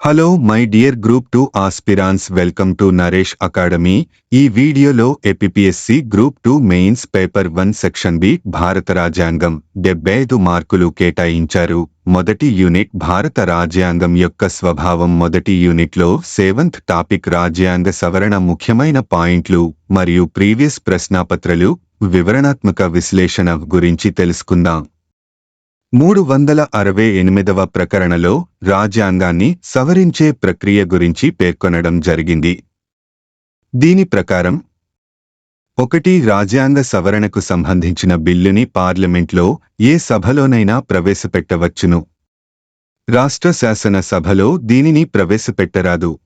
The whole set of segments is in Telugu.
Hello my dear group two aspirants welcome to Naresh academy ఈ వీడియోలో APPSC group two mains paper one section B భారత రాజ్యాంగం డెబ్బై ఐదు మార్కులు కేటాయించారు. మొదటి యూనిట్ భారత రాజ్యాంగం యొక్క స్వభావం మొదటి యూనిట్లో సెవెంత్ టాపిక్ రాజ్యాంగ సవరణ ముఖ్యమైన పాయింట్లు మరియు ప్రీవియస్ ప్రశ్నాపత్రలు వివరణాత్మక విశ్లేషణ గురించి తెలుసుకుందాం. మూడు వందల అరవై ఎనిమిదవ ప్రకరణలో రాజ్యాంగాన్ని సవరించే ప్రక్రియ గురించి పేర్కొనడం జరిగింది. దీని ప్రకారం ఒకటి రాజ్యాంగ సవరణకు సంబంధించిన బిల్లుని పార్లమెంట్లో ఏ సభలోనైనా ప్రవేశపెట్టవచ్చును. రాష్ట్ర శాసన సభలో దీనిని ప్రవేశపెట్టరాదు.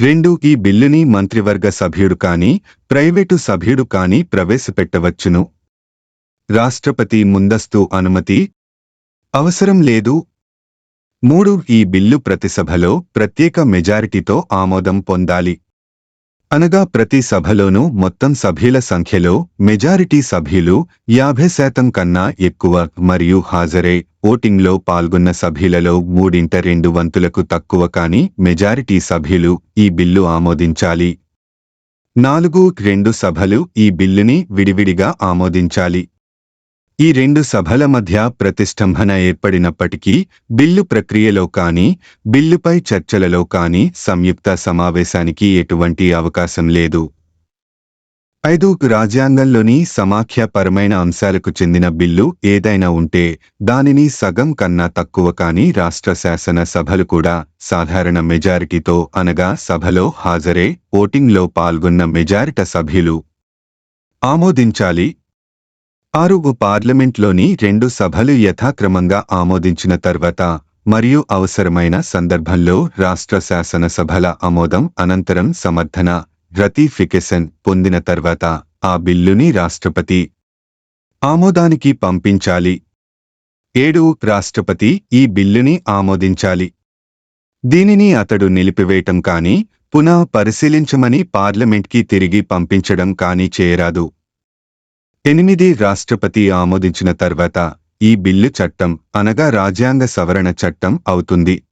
రెండు ఈ బిల్లుని మంత్రివర్గ సభ్యుడు కాని ప్రైవేటు సభ్యుడు కాని ప్రవేశపెట్టవచ్చును. రాష్ట్రపతి ముందస్తు అనుమతి అవసరం లేదు. మూడు ఈ బిల్లు ప్రతి సభలో ప్రత్యేక మెజారిటీతో ఆమోదం పొందాలి. అనగా ప్రతి సభలోనూ మొత్తం సభ్యుల సంఖ్యలో మెజారిటీ సభ్యులు యాభై శాతం కన్నా ఎక్కువ మరియు హాజరై ఓటింగ్లో పాల్గొన్న సభ్యులలో మూడింట రెండు వంతులకు తక్కువ కాని మెజారిటీ సభ్యులు ఈ బిల్లు ఆమోదించాలి. నాలుగు రెండు సభలు ఈ బిల్లుని విడివిడిగా ఆమోదించాలి. ఈ రెండు సభల మధ్య ప్రతిష్టంభన ఏర్పడినప్పటికీ బిల్లు ప్రక్రియలో కాని బిల్లుపై చర్చలలో కాని సంయుక్త సమావేశానికి ఎటువంటి అవకాశం లేదు. ఐదు రాజ్యాంగంలోని సమాఖ్యపరమైన అంశాలకు చెందిన బిల్లు ఏదైనా ఉంటే దానిని సగం కన్నా తక్కువ కాని రాష్ట్ర శాసన సభలు కూడా సాధారణ మెజారిటీతో అనగా సభలో హాజరే ఓటింగ్లో పాల్గొన్న మెజారిట సభ్యులు ఆమోదించాలి ఆరుగు పార్లమెంట్లోని రెండు సభలు యథాక్రమంగా ఆమోదించిన తర్వాత మరియు అవసరమైన సందర్భంలో రాష్ట్ర శాసనసభల ఆమోదం అనంతరం సమర్థన రతిఫికేషన్ పొందిన తర్వాత ఆ బిల్లుని రాష్ట్రపతి ఆమోదానికి పంపించాలి. ఏడు రాష్ట్రపతి ఈ బిల్లుని ఆమోదించాలి. దీనిని అతడు నిలిపివేయటం కాని పునః పరిశీలించమని పార్లమెంట్కి తిరిగి పంపించడం కానీ చేయరాదు. ఎనిమిది రాష్ట్రపతి ఆమోదించిన తర్వాత ఈ బిల్లు చట్టం అనగా రాజ్యాంగ సవరణ చట్టం అవుతుంది.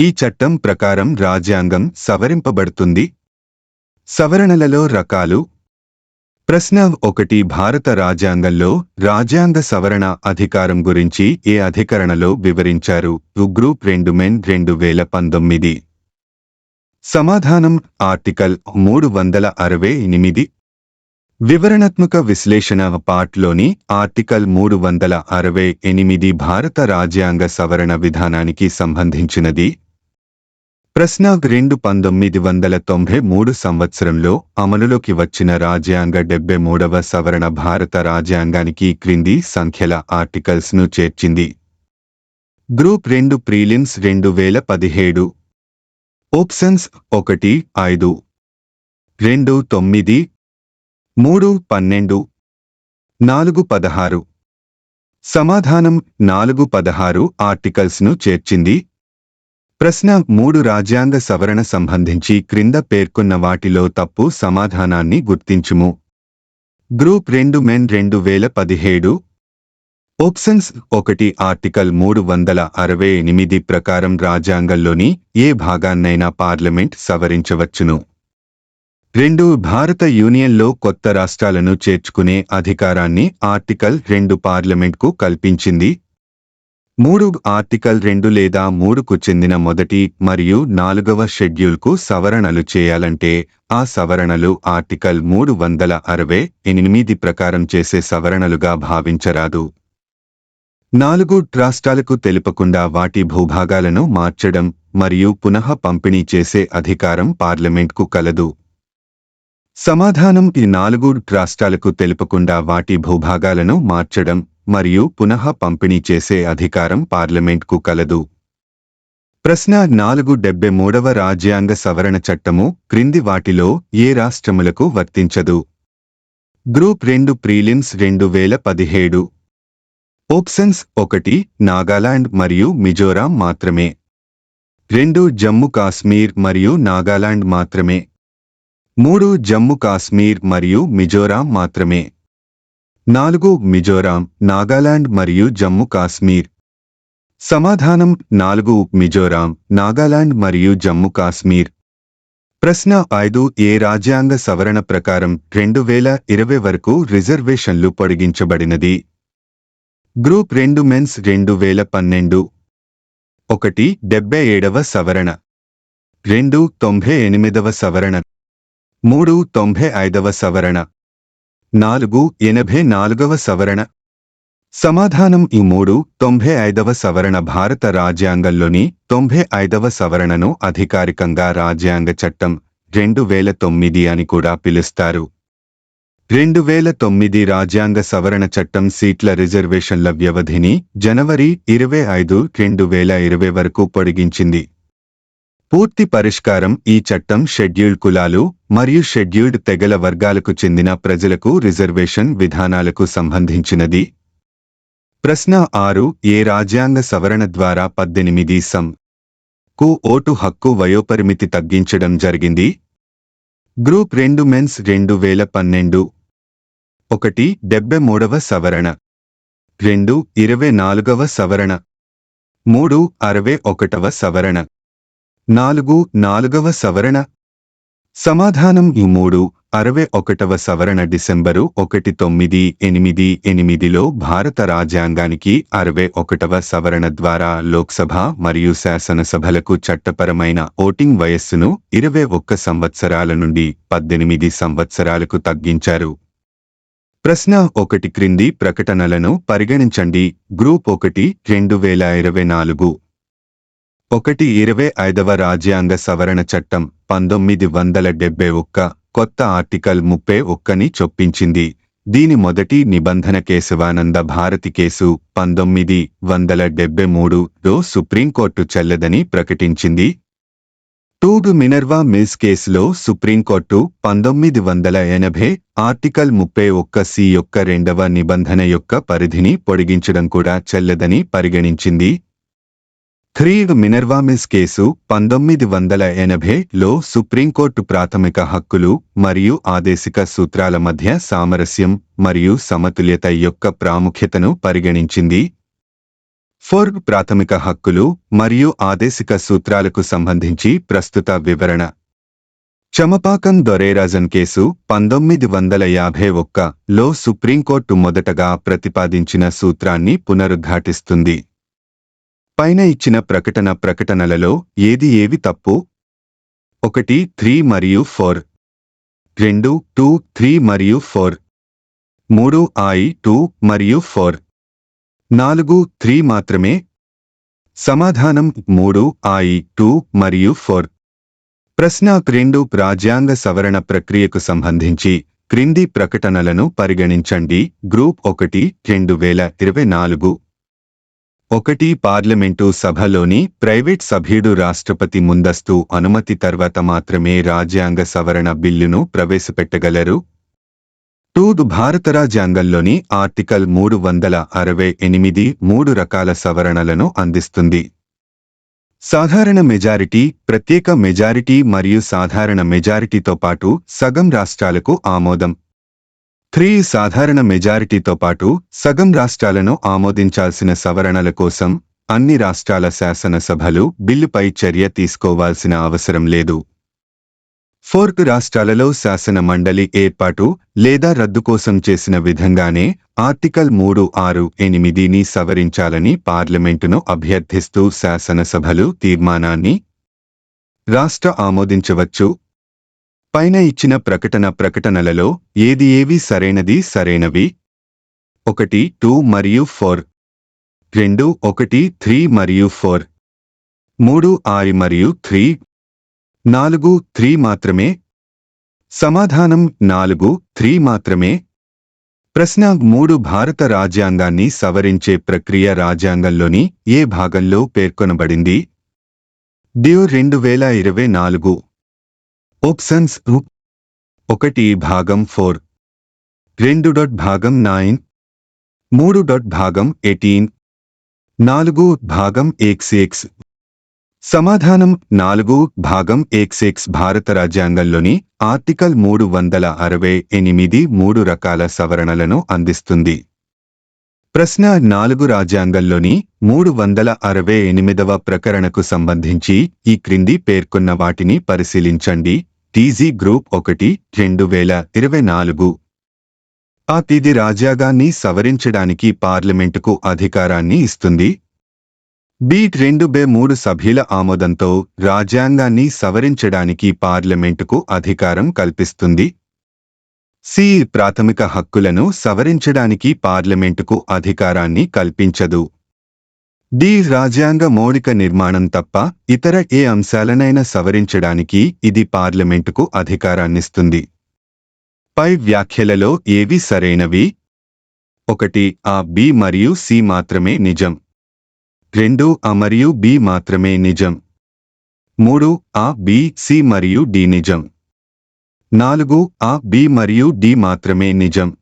ఈ చట్టం ప్రకారం రాజ్యాంగం సవరింపబడుతుంది. సవరణలలో రకాలు. ప్రశ్న ఒకటి భారత రాజ్యాంగంలో రాజ్యాంగ సవరణ అధికారం గురించి ఏ అధికరణలో వివరించారు? గ్రూప్ రెండు మెన్ రెండు వేల పంతొమ్మిది. సమాధానం ఆర్టికల్ మూడు వందల అరవై ఎనిమిది. వివరణాత్మక విశ్లేషణ పార్ట్లోని ఆర్టికల్ మూడు వందల అరవై ఎనిమిది భారత రాజ్యాంగ సవరణ విధానానికి సంబంధించినది. ప్రశ్న రెండు పంతొమ్మిది వందల తొంభై మూడు సంవత్సరంలో అమలులోకి వచ్చిన రాజ్యాంగ డెబ్బై మూడవ సవరణ భారత రాజ్యాంగానికి క్రింది సంఖ్యల ఆర్టికల్స్ను చేర్చింది. గ్రూప్ రెండు ప్రీలిమ్స్ రెండు వేల పదిహేడు. ఆప్షన్స్ ఒకటి ఐదు. రెండు తొమ్మిది మూడు పన్నెండు. నాలుగు పదహారు. సమాధానం నాలుగు పదహారు ఆర్టికల్స్ను చేర్చింది. ప్రశ్న మూడు రాజ్యాంగ సవరణ సంబంధించి క్రింద పేర్కొన్న వాటిలో తప్పు సమాధానాన్ని గుర్తించుము. గ్రూప్ రెండు మెన్ రెండు వేల పదిహేడు. ఆప్షన్స్ ఒకటి ఆర్టికల్ మూడు వందల అరవై ఎనిమిది ప్రకారం రాజ్యాంగంలోని ఏ భాగాన్నైనా పార్లమెంట్ సవరించవచ్చును. రెండు భారత యూనియన్లో కొత్త రాష్ట్రాలను చేర్చుకునే అధికారాన్ని ఆర్టికల్ రెండు పార్లమెంట్కు కల్పించింది. మూడు ఆర్టికల్ రెండు లేదా మూడుకు చెందిన మొదటి మరియు నాలుగవ షెడ్యూల్కు సవరణలు చేయాలంటే ఆ సవరణలు ఆర్టికల్ మూడు వందల అరవై ఎనిమిది ప్రకారం చేసే సవరణలుగా భావించరాదు. నాలుగు రాష్ట్రాలకు తెలుపకుండా వాటి భూభాగాలను మార్చడం మరియు పునః పంపిణీ చేసే అధికారం పార్లమెంట్కు కలదు. సమాధానం ఈ నాలుగు రాష్ట్రాలకు తెలుపకుండా వాటి భూభాగాలను మార్చడం మరియు పునః పంపిణీ చేసే అధికారం పార్లమెంట్కు కలదు. ప్రశ్న నాలుగు డెబ్బై మూడవ రాజ్యాంగ సవరణ చట్టము క్రింది వాటిలో ఏ రాష్ట్రములకు వర్తించదు? గ్రూప్ రెండు ప్రీలిమ్స్ రెండు వేల పదిహేడు. ఓప్షన్స్ ఒకటి నాగాలాండ్ మరియు మిజోరాం మాత్రమే. రెండు జమ్మూ కాశ్మీర్ మరియు నాగాలాండ్ మాత్రమే. మూడు జమ్మూ కాశ్మీర్ మరియు మిజోరాం మాత్రమే. నాలుగు మిజోరాం నాగాలాండ్ మరియు జమ్మూ కాశ్మీర్. సమాధానం నాలుగు మిజోరాం నాగాలాండ్ మరియు జమ్మూ కాశ్మీర్. ప్రశ్న ఐదు ఏ రాజ్యాంగ సవరణ ప్రకారం రెండు వేల ఇరవై వరకు రిజర్వేషన్లు పొడిగించబడినది? గ్రూప్ రెండు మెన్స్ రెండు వేల పన్నెండు. ఒకటి డెబ్బై ఏడవ సవరణ. రెండు తొంభై ఎనిమిదవ సవరణ. మూడు తొంభై ఐదవ సవరణ. నాలుగు ఎనభై నాలుగవ సవరణ. సమాధానం ఈ మూడు తొంభై ఐదవ సవరణ భారత రాజ్యాంగంలోని తొంభై ఐదవ సవరణను అధికారికంగా రాజ్యాంగ చట్టం రెండు వేల తొమ్మిది అని కూడా పిలుస్తారు. రెండు వేల తొమ్మిది రాజ్యాంగ సవరణ చట్టం సీట్ల రిజర్వేషన్ల వ్యవధిని జనవరి ఇరవై ఐదు రెండు వేల ఇరవై వరకు పొడిగించింది. పూర్తి పరిష్కారం ఈ చట్టం షెడ్యూల్డ్ కులాలు మరియు షెడ్యూల్డ్ తెగల వర్గాలకు చెందిన ప్రజలకు రిజర్వేషన్ విధానాలకు సంబంధించినది. ప్రశ్న ఆరు ఏ రాజ్యాంగ సవరణ ద్వారా పద్దెనిమిది సం. కు ఓటు హక్కు వయోపరిమితి తగ్గించడం జరిగింది? గ్రూప్ రెండు మెన్స్ రెండు వేల పన్నెండు. ఒకటి డెబ్బై మూడవ సవరణ. రెండు ఇరవై నాలుగవ సవరణ. మూడు అరవై ఒకటవ సవరణ. నాలుగు నాలుగవ సవరణ. సమాధానం ఈ మూడు అరవై ఒకటవ సవరణ డిసెంబరు ఒకటి తొమ్మిది ఎనిమిది ఎనిమిదిలో భారత రాజ్యాంగానికి అరవై ఒకటవ సవరణ ద్వారా లోక్సభ మరియు శాసనసభలకు చట్టపరమైన ఓటింగ్ వయస్సును ఇరవై ఒక్క సంవత్సరాల నుండి పద్దెనిమిది సంవత్సరాలకు తగ్గించారు. ప్రశ్న ఒకటి క్రింది ప్రకటనలను పరిగణించండి. గ్రూప్ ఒకటి రెండు వేల ఇరవై నాలుగు. ఒకటి ఇరవై ఐదవ రాజ్యాంగ సవరణ చట్టం పంతొమ్మిది వందల డెబ్బై ఒక్క కొత్త ఆర్టికల్ ముప్పై ఒక్కని చొప్పించింది. దీని మొదటి నిబంధన కేశవానంద భారతి కేసు పంతొమ్మిది వందల డెబ్బై మూడులో సుప్రీంకోర్టు చెల్లదని ప్రకటించింది. టూగు మినర్వా మిల్స్ కేసులో సుప్రీంకోర్టు పంతొమ్మిది వందల ఎనభై ఆర్టికల్ ముప్పై ఒక్క సి యొక్క రెండవ నిబంధన యొక్క పరిధిని పొడిగించడం కూడా చెల్లదని పరిగణించింది. క్రీడ్ మినర్వామిస్ కేసు పంతొమ్మిది వందల ఎనభైలో సుప్రీంకోర్టు ప్రాథమిక హక్కులు మరియు ఆదేశిక సూత్రాల మధ్య సామరస్యం మరియు సమతుల్యత యొక్క ప్రాముఖ్యతను పరిగణించింది. ఫోర్ ప్రాథమిక హక్కులు మరియు ఆదేశిక సూత్రాలకు సంబంధించి ప్రస్తుత వివరణ. చమపాకం దొరేరాజన్ కేసు పంతొమ్మిది వందల యాభై ఒక్కలో సుప్రీంకోర్టు మొదటగా ప్రతిపాదించిన సూత్రాన్ని పునరుద్ఘాటిస్తుంది. పైన ఇచ్చిన ప్రకటన ప్రకటనలలో ఏది ఏవి తప్పు? ఒకటి త్రీ మరియు ఫోర్. రెండు టూ త్రీ మరియు ఫోర్. మూడు ఐ టూ మరియు ఫోర్. నాలుగు త్రీ మాత్రమే. సమాధానం మూడు ఐ టూ మరియు ఫోర్. ప్రశ్న రెండు రాజ్యాంగ సవరణ ప్రక్రియకు సంబంధించి క్రింది ప్రకటనలను పరిగణించండి. గ్రూప్ ఒకటి రెండు వేల ఇరవై నాలుగు. ఒకటి పార్లమెంటు సభలోని ప్రైవేట్ సభ్యుడు రాష్ట్రపతి ముందస్తు అనుమతి తర్వాత మాత్రమే రాజ్యాంగ సవరణ బిల్లును ప్రవేశపెట్టగలరు. టూదు భారత రాజ్యాంగంలోని ఆర్టికల్ మూడు వందల అరవై ఎనిమిది మూడు రకాల సవరణలను అందిస్తుంది. సాధారణ మెజారిటీ ప్రత్యేక మెజారిటీ మరియు సాధారణ మెజారిటీతో పాటు సగం రాష్ట్రాలకు ఆమోదం. త్రీ సాధారణ మెజారిటీతో పాటు సగం రాష్ట్రాలను ఆమోదించాల్సిన సవరణల కోసం అన్ని రాష్ట్రాల శాసనసభలు బిల్లుపై చర్య తీసుకోవాల్సిన అవసరం లేదు. ఫోర్క్ రాష్ట్రాలలో శాసన మండలి ఏర్పాటు లేదా రద్దు కోసం చేసిన విధంగానే ఆర్టికల్ మూడు ఆరు ఎనిమిదిని సవరించాలని పార్లమెంటును అభ్యర్థిస్తూ శాసనసభలు తీర్మానాన్ని రాష్ట్ర ఆమోదించవచ్చు. పైన ఇచ్చిన ప్రకటన ప్రకటనలలో ఏది ఏవి సరైనది సరైనవి? ఒకటి టూ మరియు ఫోర్. రెండు ఒకటి త్రీ మరియు ఫోర్. మూడు ఆరు మరియు త్రీ. నాలుగు త్రీ మాత్రమే. సమాధానం నాలుగు త్రీ మాత్రమే. ప్రశ్న మూడు భారత రాజ్యాంగాన్ని సవరించే ప్రక్రియ రాజ్యాంగంలోని ఏ భాగంలో పేర్కొనబడింది? డ్యూ రెండు వేల ఇరవై నాలుగు. ఓప్సన్స్ ఒకటి భాగం ఫోర్. రెండు డాట్ భాగం నైన్ మూడు డాట్ భాగం ఎయిటీన్ నాలుగు భాగం ఎక్స్ ఎక్స్ సమాధానం నాలుగు భాగం ఎక్స్ ఎక్స్ భారత రాజ్యాంగంలోని ఆర్టికల్ మూడు వందల అరవై ఎనిమిది మూడు రకాల సవరణలను అందిస్తుంది. ప్రశ్న నాలుగు రాజ్యాంగంలోని మూడు వందల అరవై ఎనిమిదవ ప్రకరణకు సంబంధించి ఈ క్రింది పేర్కొన్న వాటిని పరిశీలించండి. టీజీ గ్రూప్ ఒకటి రెండు వేల ఇరవై నాలుగు. ఆ తిది రాజ్యాంగాన్ని సవరించడానికి పార్లమెంటుకు అధికారాన్ని ఇస్తుంది. బి రెండు బే మూడు సభ్యుల ఆమోదంతో రాజ్యాంగాన్ని సవరించడానికి పార్లమెంటుకు అధికారం కల్పిస్తుంది. సి ప్రాథమిక హక్కులను సవరించడానికి పార్లమెంటుకు అధికారాన్ని కల్పించదు. డి రాజ్యాంగ మౌలిక నిర్మాణం తప్ప ఇతర ఏ అంశాలనైనా సవరించడానికి ఇది పార్లమెంటుకు అధికారాన్నిస్తుంది. పై వ్యాఖ్యలలో ఏవి సరైనవి? ఒకటి ఆ బి మరియు సి మాత్రమే నిజం. రెండు ఆ మరియు బి మాత్రమే నిజం. మూడు ఆ బి సి మరియు డి నిజం. నాలుగు ఆ బి మరియు డి మాత్రమే నిజం.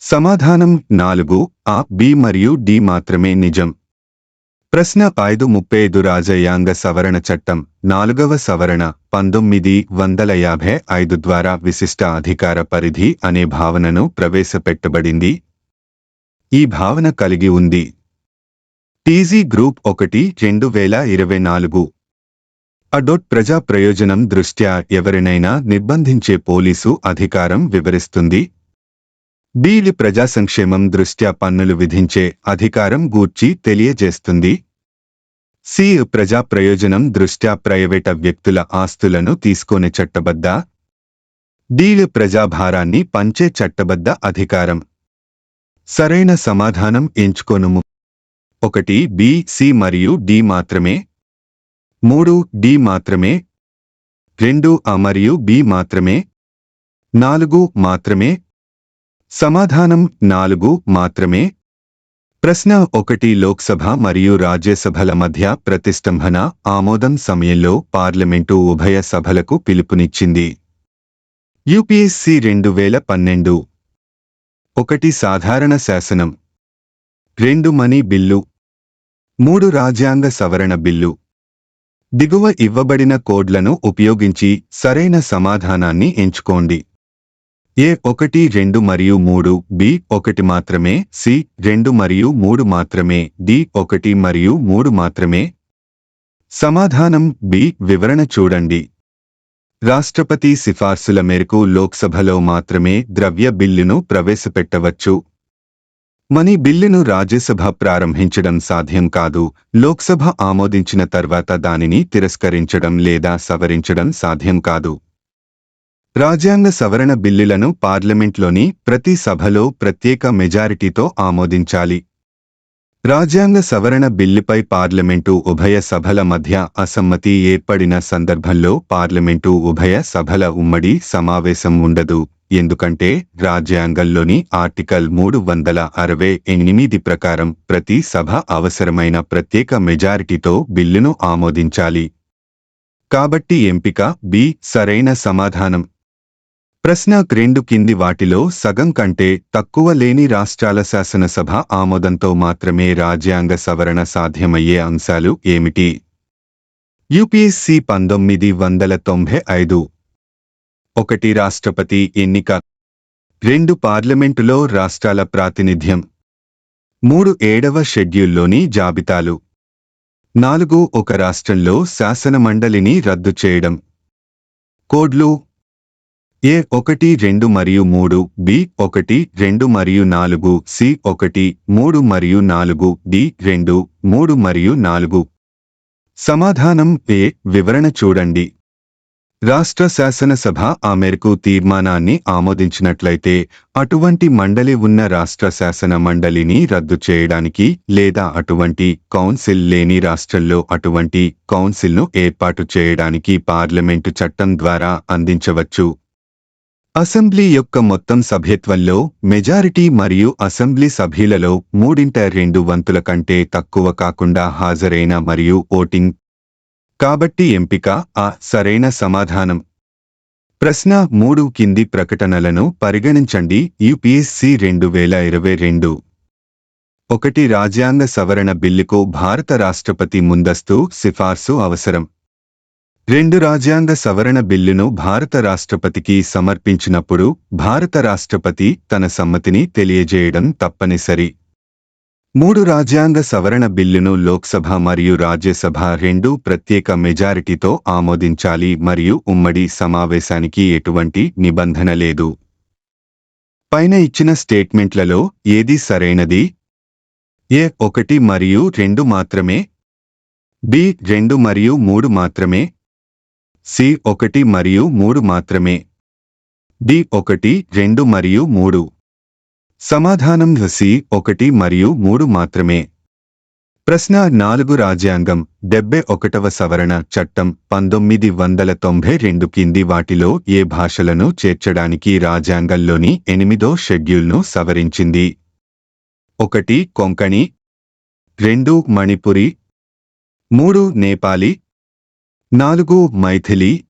సమాధానం నాలుగు ఆ బి మరియు డి మాత్రమే నిజం. ప్రశ్న ఐదు ముప్పై ఐదు రాజయాంగ సవరణ చట్టం నాలుగవ సవరణ పంతొమ్మిది వందల యాభై ఐదు ద్వారా విశిష్ట అధికార పరిధి అనే భావనను ప్రవేశపెట్టబడింది. ఈ భావన కలిగి ఉంది. టీజీ గ్రూప్ ఒకటి రెండు వేల ఇరవై నాలుగు అడోట్ ప్రజా ప్రయోజనం దృష్ట్యా ఎవరినైనా నిర్బంధించే పోలీసు అధికారం వివరిస్తుంది. బీలి ప్రజా సంక్షేమం దృష్ట్యా పన్నులు విధించే అధికారం గూర్చి తెలియజేస్తుంది. సి ప్రజా ప్రయోజనం దృష్ట్యా ప్రైవేట వ్యక్తుల ఆస్తులను తీసుకునే చట్టబద్ద డీల్ ప్రజాభారాన్ని పంచే చట్టబద్ద అధికారం. సరైన సమాధానం ఎంచుకోనుము. ఒకటి బి సి మరియు డి మాత్రమే మూడు డి మాత్రమే రెండు అ మరియు బి మాత్రమే నాలుగు మాత్రమే సమాధానం నాలుగు మాత్రమే. ప్రశ్న ఒకటి లోక్సభ మరియు రాజ్యసభల మధ్య ప్రతిష్టంభన ఆమోదం సమయంలో పార్లమెంటు ఉభయ సభలకు పిలుపునిచ్చింది. యుపిఎస్సి రెండు వేల పన్నెండు. ఒకటి సాధారణ శాసనం. రెండు మనీ బిల్లు. మూడు రాజ్యాంగ సవరణ బిల్లు. దిగువ ఇవ్వబడిన కోడ్లను ఉపయోగించి సరైన సమాధానాన్ని ఎంచుకోండి. ఏ ఒకటి రెండు మరియు మూడు బి ఒకటి మాత్రమే సి రెండు మరియు మూడు మాత్రమే డి ఒకటి మరియు మూడు మాత్రమే. సమాధానం బి వివరణ చూడండి. రాష్ట్రపతి సిఫార్సుల మేరకు లోక్సభలో మాత్రమే ద్రవ్య బిల్లును ప్రవేశపెట్టవచ్చు. మనీ బిల్లును రాజ్యసభ ప్రారంభించడం సాధ్యం కాదు లోక్సభ ఆమోదించిన తర్వాత దానిని తిరస్కరించడం లేదా సవరించడం సాధ్యం కాదు. రాజ్యాంగ సవరణ బిల్లులను పార్లమెంట్లోని ప్రతి సభలో ప్రత్యేక మెజారిటీతో ఆమోదించాలి. రాజ్యాంగ సవరణ బిల్లుపై పార్లమెంటు ఉభయ సభల మధ్య అసమ్మతి ఏర్పడిన సందర్భంలో పార్లమెంటు ఉభయ సభల ఉమ్మడి సమావేశం ఉండదు. ఎందుకంటే రాజ్యాంగంలోని ఆర్టికల్ మూడు వందల అరవై ఎనిమిది ప్రకారం ప్రతి సభ అవసరమైన ప్రత్యేక మెజారిటీతో బిల్లును ఆమోదించాలి. కాబట్టి ఎంపిక బి. సరైన సమాధానం. ప్రశ్న క్రెండు కింది వాటిలో సగం కంటే తక్కువ లేని రాష్ట్రాల శాసనసభ ఆమోదంతో మాత్రమే రాజ్యాంగ సవరణ సాధ్యమయ్యే అంశాలు ఏమిటి? యుపిఎస్సి పంతొమ్మిది వందల తొంభై ఐదు ఒకటి రాష్ట్రపతి ఎన్నిక. రెండు పార్లమెంటులో రాష్ట్రాల ప్రాతినిధ్యం. మూడు ఏడవ షెడ్యూల్లోని జాబితాలు. నాలుగు ఒక రాష్ట్రంలో శాసనమండలిని రద్దు చేయడం. కోడ్లు. ఏ ఒకటి రెండు మరియు మూడు బి ఒకటి రెండు మరియు నాలుగు సి ఒకటి మూడు మరియు నాలుగు డి రెండు మూడు మరియు నాలుగు. సమాధానం ఏ వివరణ చూడండి. రాష్ట్ర శాసనసభ ఆ మేరకు తీర్మానాన్ని ఆమోదించినట్లయితే అటువంటి మండలి ఉన్న రాష్ట్ర శాసన మండలిని రద్దు చేయడానికి లేదా అటువంటి కౌన్సిల్ లేని రాష్ట్రంలో అటువంటి కౌన్సిల్ను ఏర్పాటు చేయడానికి పార్లమెంటు చట్టం ద్వారా అందించవచ్చు. అసెంబ్లీ యొక్క మొత్తం సభ్యత్వంలో మెజారిటీ మరియు అసెంబ్లీ సభ్యులలో మూడింట రెండు వంతుల కంటే తక్కువ కాకుండా హాజరైన మరియు ఓటింగ్ కాబట్టి ఎంపిక ఆ సరైన సమాధానం. ప్రశ్న మూడు కింది ప్రకటనలను పరిగణించండి. యుపిఎస్సి రెండు వేల ఇరవై రెండు. ఒకటి రాజ్యాంగ సవరణ బిల్లుకు భారత రాష్ట్రపతి ముందస్తు సిఫార్సు అవసరం. రెండు రాజ్యాంగ సవరణ బిల్లును భారత రాష్ట్రపతికి సమర్పించినప్పుడు భారత రాష్ట్రపతి తన సమ్మతిని తెలియజేయడం తప్పనిసరి. మూడు రాజ్యాంగ సవరణ బిల్లును లోక్సభ మరియు రాజ్యసభ రెండు ప్రత్యేక మెజారిటీతో ఆమోదించాలి మరియు ఉమ్మడి సమావేశానికి ఎటువంటి నిబంధన లేదు. పైన ఇచ్చిన స్టేట్మెంట్లలో ఏది సరైనది? ఏ ఒకటి మరియు రెండు మాత్రమే? బి రెండు మరియు మూడు మాత్రమే? సి ఒకటి మరియు మూడు మాత్రమే? డి ఒకటి రెండు మరియు మూడు. సమాధానం సి ఒకటి మరియు మూడు మాత్రమే. ప్రశ్న నాలుగు రాజ్యాంగం డెబ్బై ఒకటవ సవరణ చట్టం పంతొమ్మిది వందల తొంభై రెండు కింది వాటిలో ఏ భాషలను చేర్చడానికి రాజ్యాంగంలోని ఎనిమిదో షెడ్యూల్ను సవరించింది? ఒకటి కొంకణి. రెండు మణిపురి. మూడు నేపాలి. నాలుగు మైథిలి.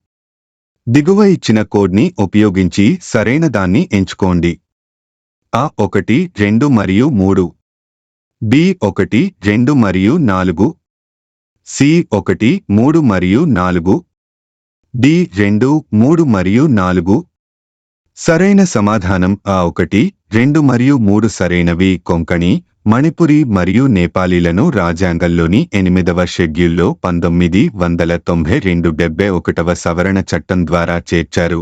దిగువ ఇచ్చిన కోడ్ని ఉపయోగించి సరైన దాన్ని ఎంచుకోండి. ఆ ఒకటి రెండు మరియు మూడు. బి ఒకటి రెండు మరియు నాలుగు. సి ఒకటి మూడు మరియు నాలుగు. డి రెండు మూడు మరియు నాలుగు. సరైన సమాధానం ఆ ఒకటి రెండు మరియు మూడు సరైనవి. కొంకణి మణిపురి మరియు నేపాలీలను రాజ్యాంగంలోని ఎనిమిదవ షెడ్యూల్లో పంతొమ్మిది వందల తొంభై రెండు డెబ్బై ఒకటవ సవరణ చట్టం ద్వారా చేర్చారు.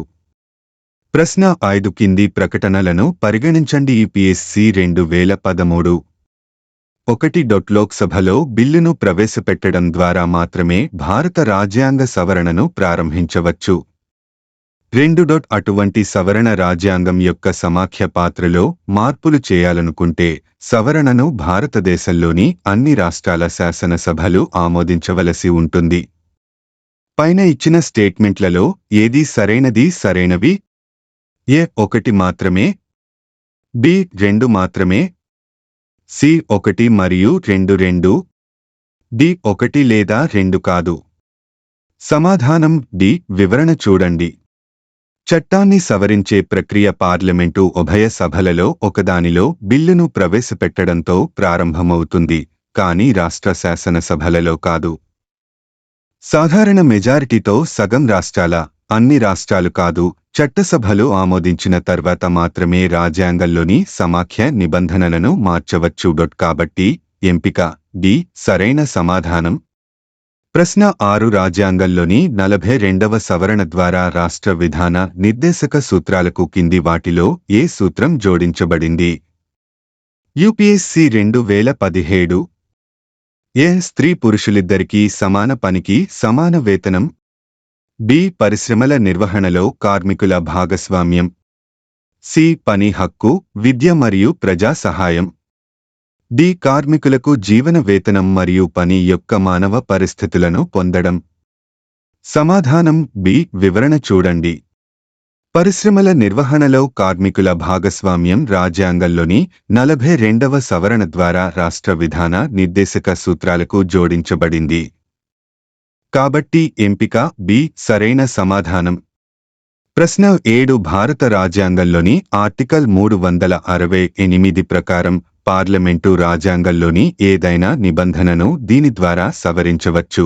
ప్రశ్న ఐదు కింది ప్రకటనలను పరిగణించండి. ఈపీఎస్సీ రెండు వేల పదమూడు. ఒకటి డొట్ లోక్సభలో బిల్లును ప్రవేశపెట్టడం ద్వారా మాత్రమే భారత రాజ్యాంగ సవరణను ప్రారంభించవచ్చు. రెండు డొట్ అటువంటి సవరణ రాజ్యాంగం యొక్క సమాఖ్య పాత్రలో మార్పులు చేయాలనుకుంటే సవరణను భారతదేశంలోని అన్ని రాష్ట్రాల శాసనసభలు ఆమోదించవలసి ఉంటుంది. పైన ఇచ్చిన స్టేట్మెంట్లలో ఏది సరైనది సరైనవి ఏ ఒకటి మాత్రమే? బి రెండు మాత్రమే? సి ఒకటి మరియు రెండు రెండు? డి ఒకటి లేదా రెండు కాదు. సమాధానం డి. వివరణ చూడండి. చట్టాన్ని సవరించే ప్రక్రియ పార్లమెంటు ఉభయ సభలలో ఒకదానిలో బిల్లును ప్రవేశపెట్టడంతో ప్రారంభమవుతుంది కానీ రాష్ట్ర శాసనసభలలో కాదు. సాధారణ మెజారిటీతో సగం రాష్ట్రాల అన్ని రాష్ట్రాలు కాదు చట్టసభలు ఆమోదించిన తర్వాత మాత్రమే రాజ్యాంగంలోని సమాఖ్య నిబంధనలను మార్చవచ్చు. డొట్ కాబట్టి ఎంపిక డి సరైన సమాధానం. ప్రశ్న ఆరు రాజ్యాంగంలోని నలభై రెండవ సవరణ ద్వారా రాష్ట్ర విధాన నిర్దేశక సూత్రాలకు కింది వాటిలో ఏ సూత్రం జోడించబడింది? యుపిఎస్సి రెండు వేల పదిహేడు. ఏ స్త్రీ పురుషులిద్దరికీ సమాన పనికి సమాన వేతనం? బి. పరిశ్రమల నిర్వహణలో కార్మికుల భాగస్వామ్యం. సి. పని హక్కు విద్య మరియు ప్రజా సహాయం. డి. కార్మికులకు జీవన వేతనం మరియు పని యొక్క మానవ పరిస్థితులను పొందడం. సమాధానం బి. వివరణ చూడండి. పరిశ్రమల నిర్వహణలో కార్మికుల భాగస్వామ్యం రాజ్యాంగంలోని నలభై రెండవ సవరణ ద్వారా రాష్ట్ర విధాన నిర్దేశక సూత్రాలకు జోడించబడింది. కాబట్టి ఎంపిక బి సరైన సమాధానం. ప్రశ్న ఏడు భారత రాజ్యాంగంలోని ఆర్టికల్ మూడు వందల అరవై ఎనిమిది ప్రకారం పార్లమెంటు రాజ్యాంగంలోని ఏదైనా నిబంధనను దీని ద్వారా సవరించవచ్చు.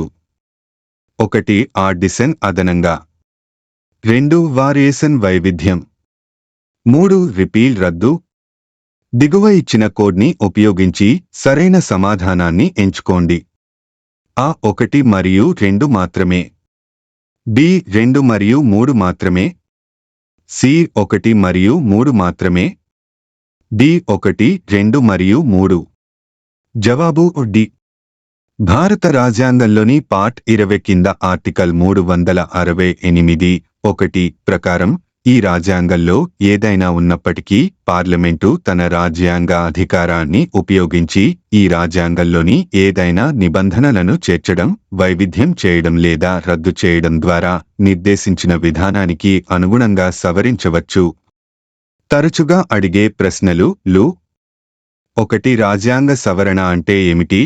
ఒకటి ఆర్డిసన్ అదనంగా. రెండు వారియేషన్ వైవిధ్యం. మూడు రిపీల్ రద్దు. దిగువ ఇచ్చిన కోడ్ని ఉపయోగించి సరైన సమాధానాన్ని ఎంచుకోండి. ఆ ఒకటి మరియు రెండు మాత్రమే. బి రెండు మరియు మూడు మాత్రమే. సి ఒకటి మరియు మూడు మాత్రమే. డి ఒకటి రెండు మరియు మూడు. జవాబు డి. భారత రాజ్యాంగంలోని పార్ట్ ఇరవై కింద ఆర్టికల్ మూడు వందల అరవై ఎనిమిది ఒకటి ప్రకారం ఈ రాజ్యాంగంలో ఏదైనా ఉన్నప్పటికీ పార్లమెంటు తన రాజ్యాంగ అధికారాన్ని ఉపయోగించి ఈ రాజ్యాంగంలోని ఏదైనా నిబంధనలను చేర్చడం వైవిధ్యం చేయడం లేదా రద్దు చేయడం ద్వారా నిర్దేశించిన విధానానికి అనుగుణంగా సవరించవచ్చు. తరచుగా అడిగే ప్రశ్నలు లు. ఒకటి రాజ్యాంగ సవరణ అంటే ఏమిటి?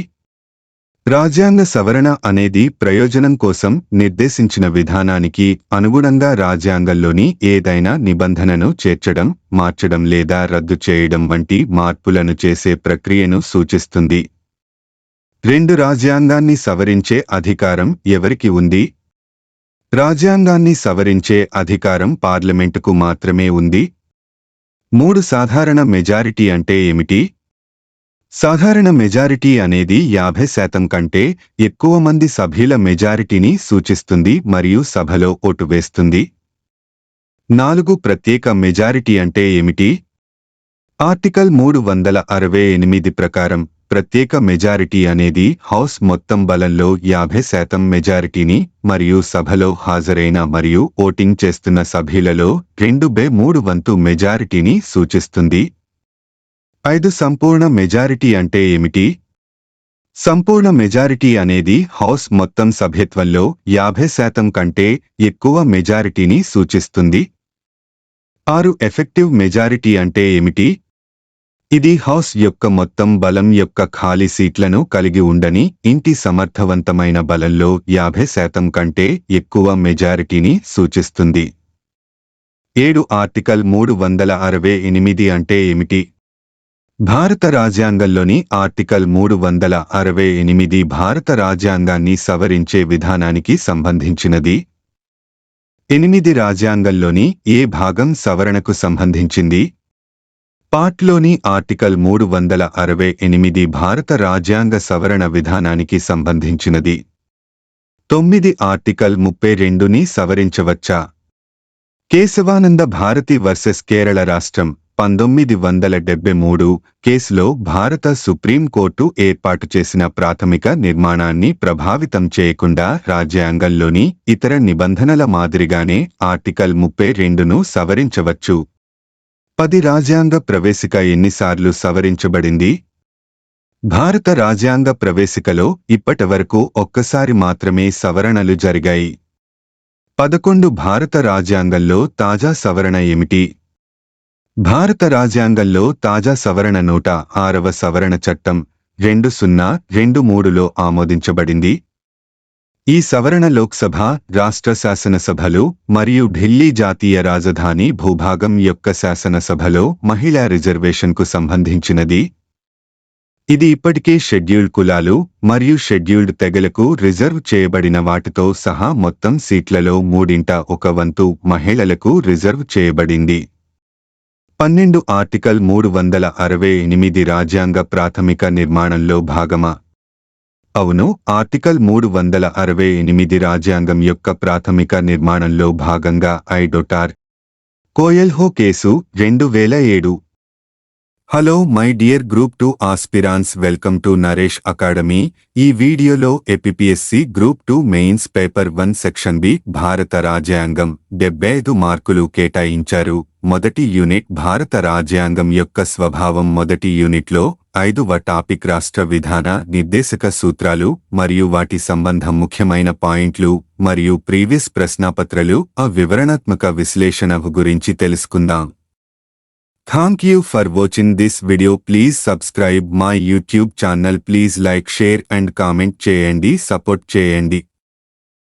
రాజ్యాంగ సవరణ అనేది ప్రయోజనం కోసం నిర్దేశించిన విధానానికి అనుగుణంగా రాజ్యాంగంలోని ఏదైనా నిబంధనను చేర్చడం మార్చడం లేదా రద్దు చేయడం వంటి మార్పులను చేసే ప్రక్రియను సూచిస్తుంది. రెండు రాజ్యాంగాన్ని సవరించే అధికారం ఎవరికి ఉంది? రాజ్యాంగాన్ని సవరించే అధికారం పార్లమెంటుకు మాత్రమే ఉంది. మూడు సాధారణ మెజారిటీ అంటే ఏమిటి? సాధారణ మెజారిటీ అనేది యాభై శాతం కంటే ఎక్కువ మంది సభ్యుల మెజారిటీని సూచిస్తుంది మరియు సభలో ఓటు వేస్తుంది. నాలుగు ప్రత్యేక మెజారిటీ అంటే ఏమిటి? ఆర్టికల్ మూడు వందల అరవై ఎనిమిది ప్రకారం ప్రత్యేక మెజారిటీ అనేది హౌస్ మొత్తం బలంలో యాభై శాతం మెజారిటీని మరియు సభలో హాజరైన మరియు ఓటింగ్ చేస్తున్న సభ్యులలో రెండు బే మూడు వంతు మెజారిటీని సూచిస్తుంది. ఐదు సంపూర్ణ మెజారిటీ అంటే ఏమిటి? సంపూర్ణ మెజారిటీ అనేది హౌస్ మొత్తం సభ్యత్వంలో యాభై శాతం కంటే ఎక్కువ మెజారిటీని సూచిస్తుంది. ఆరు ఎఫెక్టివ్ మెజారిటీ అంటే ఏమిటి? ఇది హౌస్ యొక్క మొత్తం బలం యొక్క ఖాళీ సీట్లను కలిగి ఉండని ఇంటి సమర్థవంతమైన బలంలో యాభై శాతం కంటే ఎక్కువ మెజారిటీని సూచిస్తుంది. ఏడు ఆర్టికల్ మూడు వందల అరవై ఎనిమిది అంటే ఏమిటి? భారత రాజ్యాంగంలోని ఆర్టికల్ మూడు వందల అరవై ఎనిమిది భారత రాజ్యాంగాన్ని సవరించే విధానానికి సంబంధించినది. ఎనిమిది రాజ్యాంగంలోని ఏ భాగం సవరణకు సంబంధించింది? పాట్లోని ఆర్టికల్ మూడు వందల అరవై ఎనిమిది భారత రాజ్యాంగ సవరణ విధానానికి సంబంధించినది. తొమ్మిది ఆర్టికల్ ముప్పై రెండుని సవరించవచ్చా? కేశవానంద భారతి వర్సెస్ కేరళ రాష్ట్రం. పంతొమ్మిది వందల డెబ్బై మూడు కేసులో భారత సుప్రీంకోర్టు ఏర్పాటు చేసిన ప్రాథమిక నిర్మాణాన్ని ప్రభావితం చేయకుండా రాజ్యాంగంలోని ఇతర నిబంధనల మాదిరిగానే ఆర్టికల్ ముప్పై రెండును సవరించవచ్చు. పది రాజ్యాంగ ప్రవేశిక ఎన్నిసార్లు సవరించబడింది? భారత రాజ్యాంగ ప్రవేశికలో ఇప్పటివరకు ఒక్కసారి మాత్రమే సవరణలు జరిగాయి. పదకొండు భారత రాజ్యాంగంలో తాజా సవరణ ఏమిటి? భారత రాజ్యాంగంలో తాజా సవరణ నూట ఆరవ సవరణ చట్టం రెండు సున్నా రెండు మూడులో ఆమోదించబడింది. ఈ సవరణ లోక్సభ రాష్ట్ర శాసనసభలు మరియు ఢిల్లీ జాతీయ రాజధాని భూభాగం యొక్క శాసనసభలో మహిళా రిజర్వేషన్కు సంబంధించినది. ఇది ఇప్పటికే షెడ్యూల్డ్ కులాలు మరియు షెడ్యూల్డ్ తెగలకు రిజర్వ్ చేయబడిన వాటితో సహా మొత్తం సీట్లలో మూడింట ఒక వంతు మహిళలకు రిజర్వ్ చేయబడింది. పన్నెండు ఆర్టికల్ మూడు వందల అరవై ఎనిమిది రాజ్యాంగ ప్రాథమిక నిర్మాణంలో భాగమా? అవును ఆర్టికల్ మూడు వందల అరవై ఎనిమిది రాజ్యాంగం యొక్క ప్రాథమిక నిర్మాణంలో భాగంగా ఐడోటార్ కోయల్హో కేసు రెండు వేల ఏడు hello my dear group two aspirants welcome to Naresh academy ఈ వీడియోలో APPSC group two mains paper one section B భారత రాజ్యాంగం డెబ్బై ఐదు మార్కులు కేటాయించారు. మొదటి యూనిట్ భారత రాజ్యాంగం యొక్క స్వభావం మొదటి యూనిట్లో ఐదువ టాపిక్ రాష్ట్ర విధాన నిర్దేశక సూత్రాలు మరియు వాటి సంబంధం ముఖ్యమైన పాయింట్లు మరియు ప్రీవియస్ ప్రశ్నాపత్రలు ఆ వివరణాత్మక విశ్లేషణ గురించి తెలుసుకుందాం. Thank you for watching this video. Please subscribe my YouTube channel. Please like, share and comment చేయండి సపోర్ట్ చేయండి